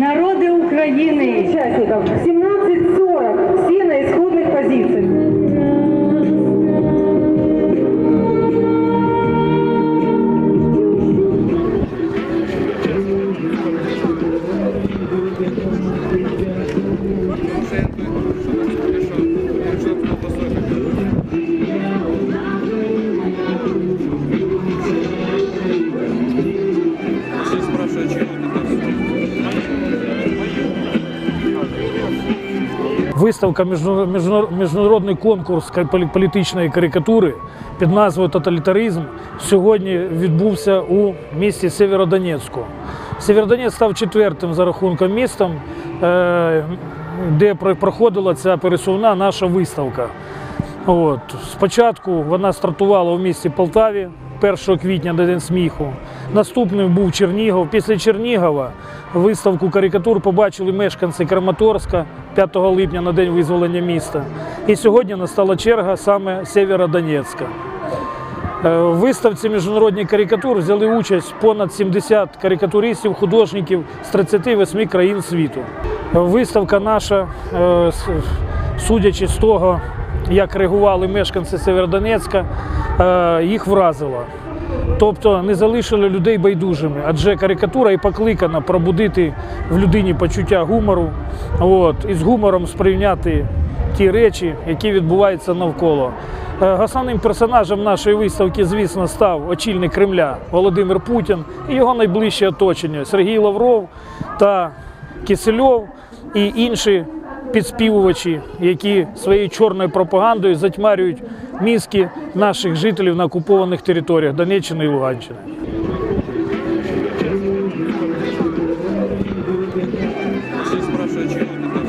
народы Украины. Участников 17.40, все на исходных позициях. Thank you. Виставка міжна- міжна- міжнародний конкурс політичної карикатури під назвою Тоталітаризм сьогодні відбувся у місті Сєвєродонецьку. Сєвєродонець став четвертим за рахунком містом, е, де про- проходила ця пересувна наша виставка. От. Спочатку вона стартувала у місті Полтаві 1 квітня на День сміху. Наступним був Чернігов. Після Чернігова виставку карикатур побачили мешканці Краматорська 5 липня на день визволення міста. І сьогодні настала черга саме Сєвєродонецька. Е, В виставці міжнародних карикатур взяли участь понад 70 карикатуристів, художників з 38 країн світу. Виставка наша, е, судячи з того, як реагували мешканці Северодонецька, е, їх вразила. Тобто не залишили людей байдужими, адже карикатура і покликана пробудити в людині почуття гумору, от, і з гумором сприйняти ті речі, які відбуваються навколо. Е, Основним персонажем нашої виставки, звісно, став очільник Кремля Володимир Путін і його найближче оточення Сергій Лавров та Кисельов і інші підспівувачі, які своєю чорною пропагандою затьмарюють мізки наших жителів на окупованих територіях Донеччини і Луганщини. Всі спрашують, чому